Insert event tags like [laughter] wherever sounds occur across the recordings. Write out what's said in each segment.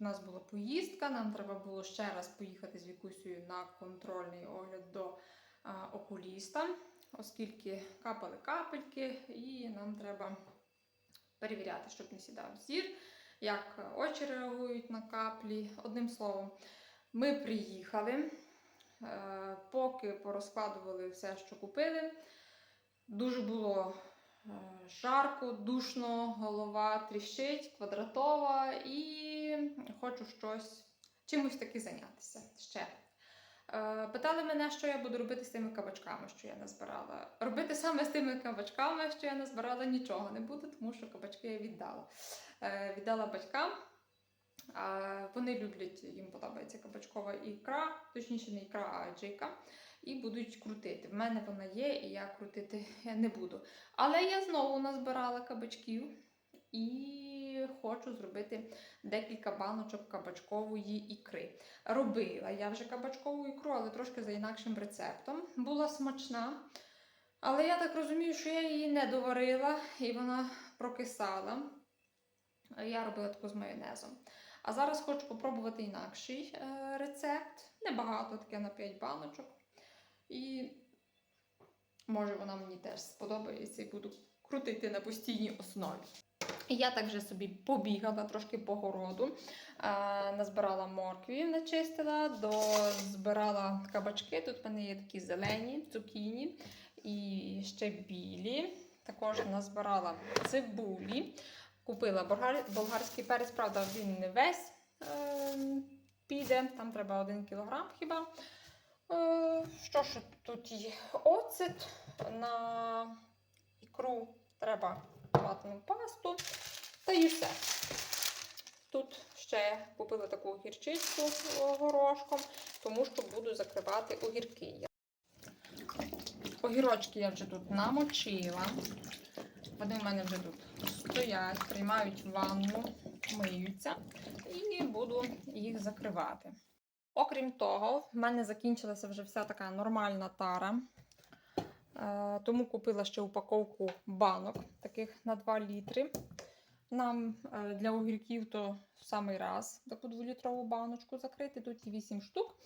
в нас була поїздка, нам треба було ще раз поїхати з Вікусею на контрольний огляд до е, окуліста, оскільки капали капельки, і нам треба перевіряти, щоб не сідав зір, як очі реагують на каплі. Одним словом, ми приїхали, е, поки порозкладували все, що купили. Дуже було жарко, душно, голова тріщить, квадратова, і хочу щось чимось таки зайнятися ще. Е, Питали мене, що я буду робити з тими кабачками, що я назбирала. Робити саме з тими кабачками, що я назбирала, нічого не буду, тому що кабачки я віддала. Е, Віддала батькам. Вони люблять, їм подобається кабачкова ікра, точніше не ікра, а джика, і будуть крутити. В мене вона є, і я крутити [laughs] не буду. Але я знову назбирала кабачків і хочу зробити декілька баночок кабачкової ікри. Робила я вже кабачкову ікру, але трошки за інакшим рецептом. Була смачна. Але я так розумію, що я її не доварила і вона прокисала. Я робила таку з майонезом. А зараз хочу попробувати інакший е, рецепт. Небагато, таке на 5 баночок. І може вона мені теж сподобається і буду крутити на постійній основі. Я так вже собі побігала трошки по городу, е, назбирала моркві, начистила, дозбирала кабачки. Тут в мене є такі зелені, цукіні і ще білі. Також назбирала цибулі. Купила болгар... болгарський перець, правда, він не весь е... піде, там треба 1 кг хіба. Е... Що ж тут є? Оцет на ікру треба ватну пасту. Та і все. Тут ще купила таку гірчичку горошком, тому що буду закривати огірки. Огірочки я вже тут намочила. Вони в мене вже тут стоять, приймають ванну, миються і буду їх закривати. Окрім того, в мене закінчилася вже вся така нормальна тара. Е, Тому купила ще упаковку банок, таких на 2 літри. Нам е, для огірків то в самий раз таку 2-літрову баночку закрити. Тут є 8 штук.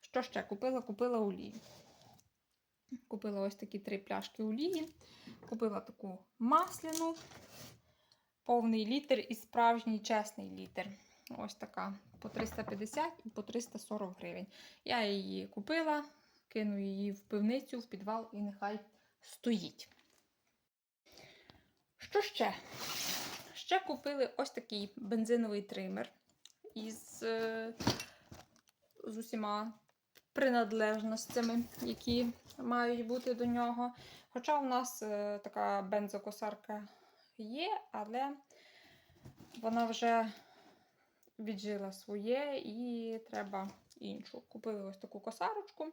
Що ще купила? Купила олію. Купила ось такі три пляшки олії. Купила таку масляну, повний літр і справжній чесний літр. Ось така по 350 і по 340 гривень. Я її купила, кину її в пивницю, в підвал і нехай стоїть. Що ще? Ще купили ось такий бензиновий тример із е, з усіма принадлежностями, які мають бути до нього. Хоча у нас е, така бензокосарка є, але вона вже віджила своє і треба іншу. Купили ось таку косарочку,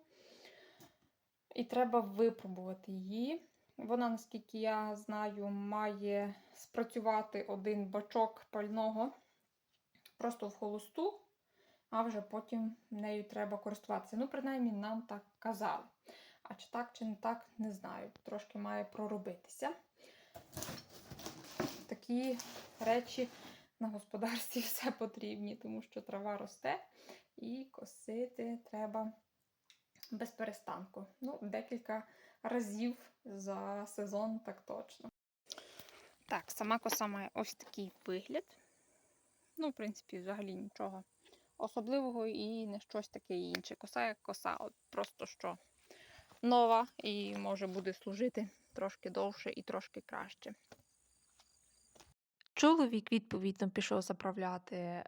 і треба випробувати її. Вона, наскільки я знаю, має спрацювати один бачок пального просто в холосту, а вже потім нею треба користуватися. Ну, принаймні, нам так казали. А чи так, чи не так, не знаю. Трошки має проробитися. Такі речі на господарстві [laughs] все потрібні, тому що трава росте і косити треба без перестанку. Ну, декілька разів за сезон, так точно. Так, сама коса має ось такий вигляд. Ну, в принципі, взагалі нічого особливого і не щось таке інше. Коса як коса, от просто що нова і може буде служити трошки довше і трошки краще. Чоловік відповідно пішов заправляти е,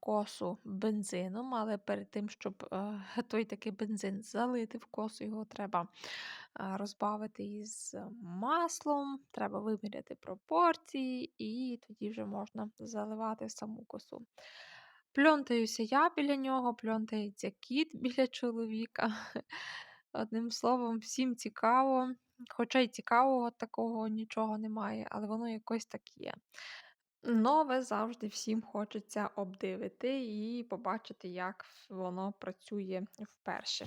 косу бензином, але перед тим, щоб е, [laughs] той такий бензин залити в косу, його треба е, розбавити із маслом, треба виміряти пропорції, і тоді вже можна заливати саму косу. Пльонтаюся я біля нього, пльонтається кіт біля чоловіка. [laughs] Одним словом, всім цікаво. Хоча й цікавого такого нічого немає, але воно якось так є. Нове завжди всім хочеться обдивити і побачити, як воно працює вперше.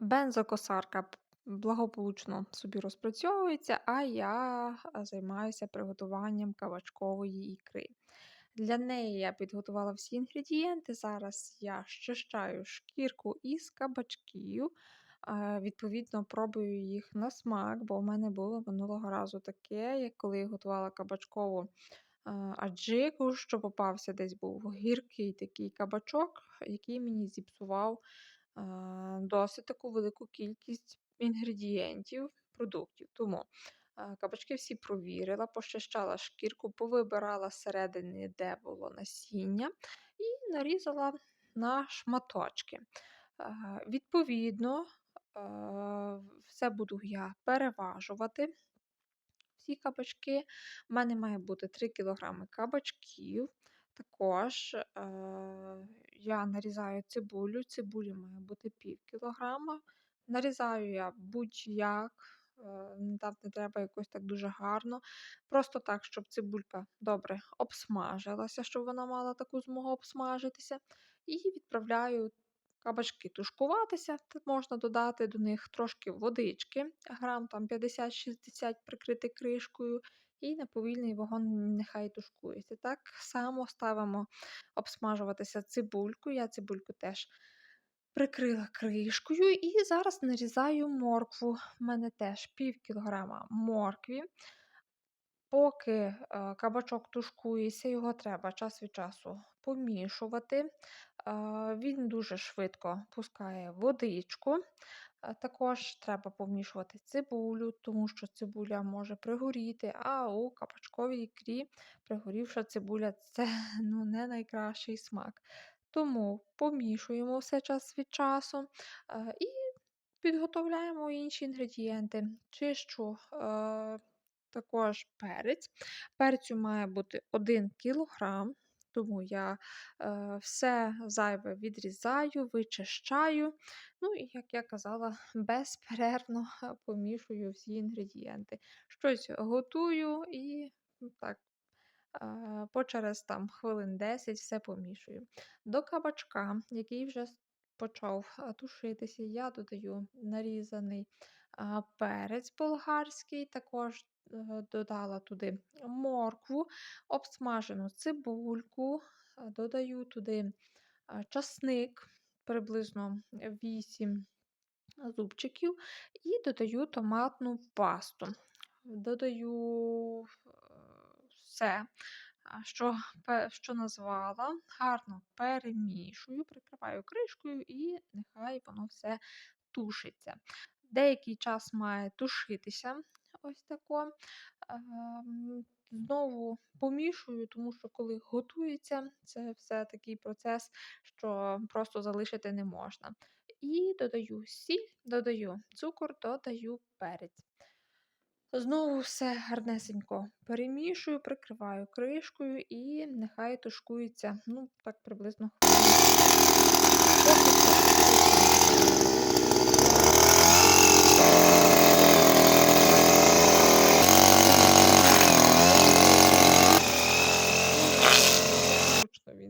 Бензокосарка благополучно собі розпрацьовується, а я займаюся приготуванням кабачкової ікри. Для неї я підготувала всі інгредієнти. Зараз я щищаю шкірку із кабачків. Відповідно, пробую їх на смак, бо в мене було минулого разу таке, як коли я готувала кабачкову аджику, що попався десь був гіркий такий кабачок, який мені зіпсував досить таку велику кількість інгредієнтів, продуктів. Тому кабачки всі провірила, пощищала шкірку, повибирала зсередини, де було насіння, і нарізала на шматочки. Е, Відповідно, е, все буду я переважувати. Всі кабачки. У мене має бути 3 кг кабачків. Також е, я нарізаю цибулю. Цибулі має бути пів кілограма. Нарізаю я будь-як. Е, не треба якось так дуже гарно. Просто так, щоб цибулька добре обсмажилася, щоб вона мала таку змогу обсмажитися. І відправляю кабачки тушкуватися. Можна додати до них трошки водички, грам там 50-60 прикрити кришкою, і на повільний вогонь нехай тушкується. Так само ставимо обсмажуватися цибульку. Я цибульку теж прикрила кришкою і зараз нарізаю моркву. У мене теж пів кілограма моркві. Поки е, кабачок тушкується, його треба час від часу помішувати. Е, Він дуже швидко пускає водичку. Е, Також треба помішувати цибулю, тому що цибуля може пригоріти, а у кабачковій ікрі пригорівша цибуля це ну, не найкращий смак. Тому помішуємо все час від часу е, і підготовляємо інші інгредієнти. Чищу е, також перець. Перцю має бути 1 кілограм, тому я е, все зайве відрізаю, вичищаю. Ну і, як я казала, [laughs] безперервно е, помішую всі інгредієнти. Щось готую і так. Е, По через там хвилин 10 все помішую. До кабачка, який вже почав тушитися, я додаю нарізаний перець болгарський, також е, додала туди моркву, обсмажену цибульку, е, додаю туди часник, приблизно 8 зубчиків, і додаю томатну пасту. Додаю все, що, що назвала, гарно перемішую, прикриваю кришкою і нехай воно все тушиться. Деякий час має тушитися ось тако. Ем, Знову помішую, тому що коли готується, це все такий процес, що просто залишити не можна. І додаю сіль, додаю цукор, додаю перець. Знову все гарнесенько перемішую, прикриваю кришкою і нехай тушкується, ну, так приблизно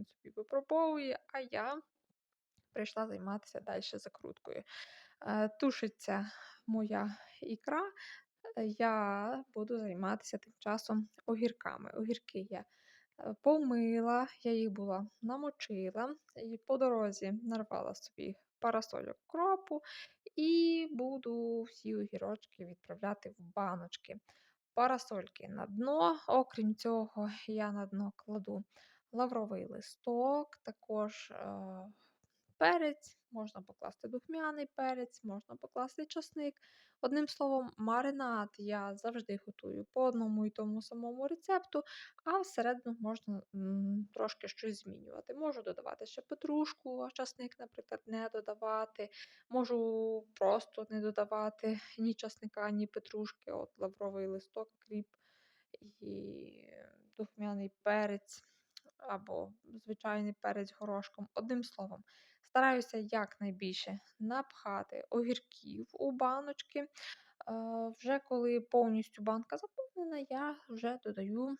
він собі випробовує, а я прийшла займатися далі закруткою. Е, Тушиться моя ікра, е, я буду займатися тим часом огірками. Огірки я е, помила, я їх була намочила, і по дорозі нарвала собі парасольок кропу і буду всі огірочки відправляти в баночки. Парасольки на дно. Окрім цього, я на дно кладу лавровий листок, також е, перець, можна покласти духмяний перець, можна покласти часник. Одним словом, маринад я завжди готую по одному і тому самому рецепту, а всередину можна трошки щось змінювати. Можу додавати ще петрушку, а часник, наприклад, не додавати. Можу просто не додавати [laughs] ні часника, ні петрушки, от лавровий листок, кріп і духмяний перець або звичайний перець горошком. Одним словом, Стараюся якнайбільше напхати огірків у баночки. Е, Вже коли повністю банка заповнена, я вже додаю е,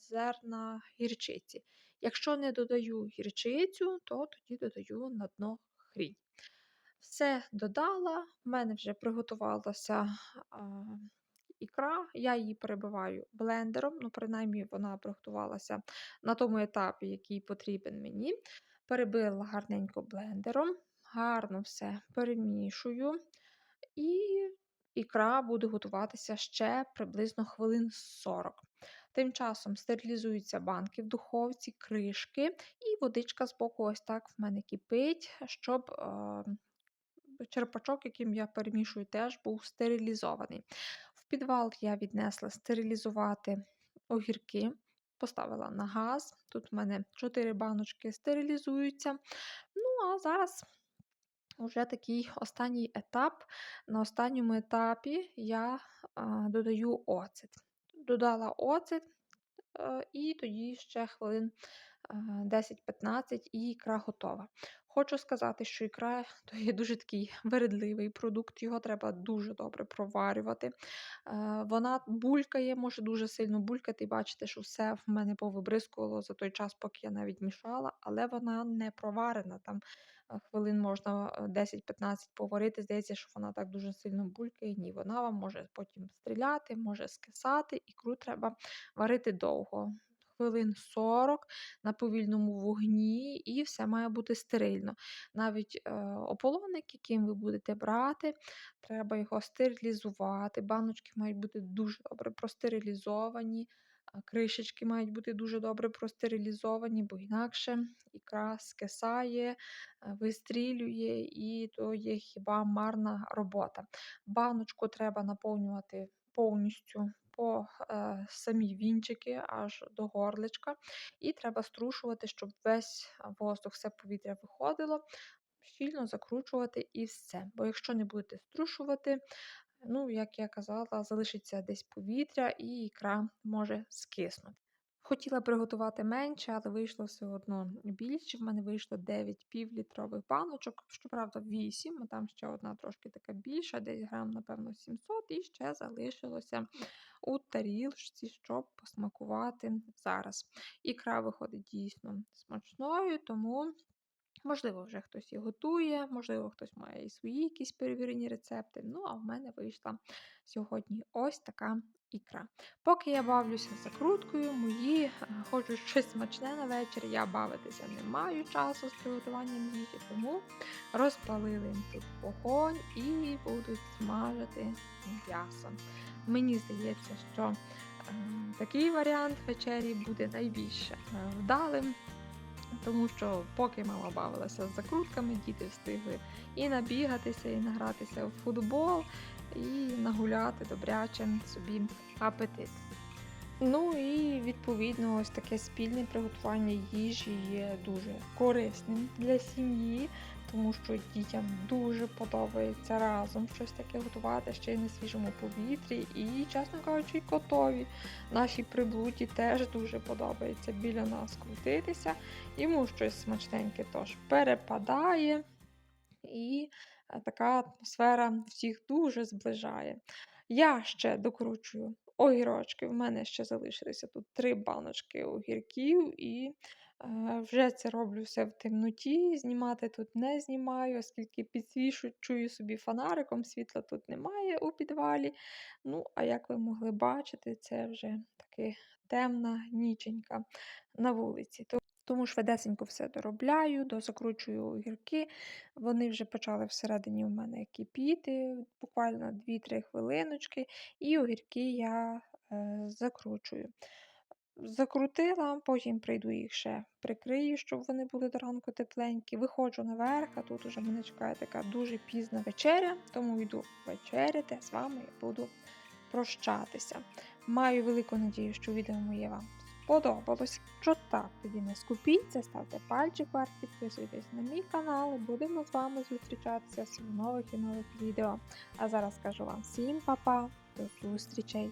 зерна гірчиці. Якщо не додаю гірчицю, то тоді додаю на дно хрінь. Все додала, в мене вже приготувалася ікра, я її перебиваю блендером, ну, принаймні вона приготувалася на тому етапі, який потрібен мені. Перебила гарненько блендером, гарно все перемішую. І ікра буде готуватися ще приблизно хвилин 40. Тим часом стерилізуються банки в духовці, кришки, і водичка з боку ось так в мене кипить, щоб е, черпачок, яким я перемішую, теж був стерилізований. В підвал я віднесла стерилізувати огірки, поставила на газ. Тут в мене 4 баночки стерилізуються. Ну, а зараз вже такий останній етап. На останньому етапі я а, додаю оцет. Додала оцет, е, і тоді ще хвилин е, 10-15 і ікра готова. Хочу сказати, що ікра то є дуже такий [laughs] вередливий продукт, його треба дуже добре проварювати. Е, Вона булькає, може дуже сильно булькати, бачите, що все в мене повибризкувало за той час, поки я навіть мішала, але вона не проварена. Там е, хвилин можна е, 10-15 поварити. Здається, що вона так дуже сильно булькає. Ні, вона вам може потім стріляти, може скисати, ікру треба варити довго. Хвилин 40 на повільному вогні, і все має бути стерильно. Навіть е, ополоник, яким ви будете брати, треба його стерилізувати. Баночки мають бути дуже добре простерилізовані, кришечки мають бути дуже добре простерилізовані, бо інакше ікра скисає, е, вистрілює, і то є хіба марна робота. Баночку треба наповнювати повністю по е, самі вінчики аж до горличка. І треба струшувати, щоб весь воздух, все повітря виходило, щільно закручувати і все. Бо якщо не будете струшувати, ну, як я казала, залишиться десь повітря і ікра може скиснути. Хотіла приготувати менше, але вийшло все одно більше. В мене вийшло 9 півлітрових баночок, щоправда, 8, а там ще одна трошки така більша, десь грам, напевно, 700, і ще залишилося у тарілочці, щоб посмакувати зараз. Ікра виходить дійсно смачною, тому. Можливо, вже хтось і готує, можливо, хтось має і свої якісь перевірені рецепти. Ну, а в мене вийшла сьогодні ось така ікра. Поки я бавлюся закруткою, мої е, хочу щось смачне на вечір. Я бавитися не маю часу з приготуванням їжі, тому розпалили тут вогонь і будуть смажити м'ясо. Мені здається, що е, такий варіант вечері буде найбільш е, вдалим. Тому що поки мама бавилася з закрутками, діти встигли і набігатися, і награтися в футбол, і нагуляти добряче собі апетит. Ну і відповідно, ось таке спільне приготування їжі є дуже корисним для сім'ї, тому що дітям дуже подобається разом щось таке готувати ще й на свіжому повітрі. І, чесно кажучи, котові нашій приблуді теж дуже подобається біля нас крутитися. Йому щось смачненьке тож перепадає. І така атмосфера всіх дуже зближає. Я ще докручую огірочки. В мене ще залишилися тут три баночки огірків, і е, вже це роблю все в темноті. Знімати тут не знімаю, оскільки підсвічую собі фонариком, світла тут немає у підвалі. Ну, а як ви могли бачити, це вже таки темна ніченька на вулиці. Тому швидесенько все доробляю, дозакручую огірки. Вони вже почали всередині у мене кипіти, буквально 2-3 хвилиночки, і огірки я е, закручую. Закрутила, потім прийду їх ще прикрию, щоб вони були до ранку тепленькі. Виходжу наверх, а тут уже мене чекає така дуже пізна вечеря, тому йду вечеряти, з вами я буду прощатися. Маю велику надію, що відео моє вам сподобалось. Якщо так, тоді не скупіться, ставте пальчик вверх, підписуйтесь на мій канал. і Будемо з вами зустрічатися в нових і нових відео. А зараз кажу вам всім па-па, до зустрічей!